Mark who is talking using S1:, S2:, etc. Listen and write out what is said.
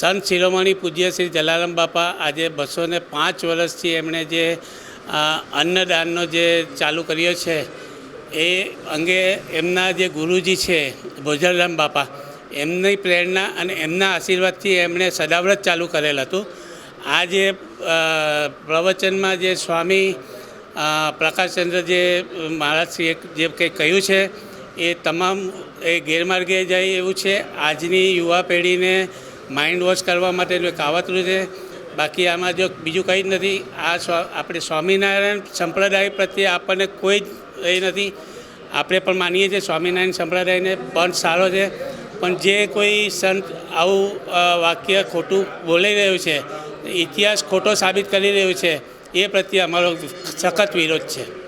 S1: સંત શિરોમણી પૂજ્ય શ્રી જલારામ બાપા આજે બસો ને પાંચ વર્ષથી એમણે જે અન્નદાનનો જે ચાલુ કર્યો છે, એ અંગે એમના જે ગુરુજી છે ભોજરામ બાપા, એમની પ્રેરણા અને એમના આશીર્વાદથી એમણે સદાવ્રત ચાલુ કરેલ હતું. આ જે પ્રવચનમાં જે સ્વામી પ્રકાશચંદ્ર જે મહારાજશ્રીએ જે કંઈ કહ્યું છે, એ તમામ એ ગેરમાર્ગે જાય એવું છે. આજની યુવા પેઢીને માઇન્ડ વોશ કરવા માટેનું એક કાવતરું છે. બાકી આમાં જો બીજું કંઈ જ નથી, આ આપણે સ્વામિનારાયણ સંપ્રદાય પ્રત્યે આપણને કોઈ જ એ નથી. આપણે પણ માનીએ છીએ સ્વામિનારાયણ સંપ્રદાયને પણ સારો છે. પણ જે કોઈ સંત આવું વાક્ય ખોટું બોલી રહ્યું છે, ઇતિહાસ ખોટો સાબિત કરી રહ્યું છે, એ પ્રત્યે અમારો સખત વિરોધ છે.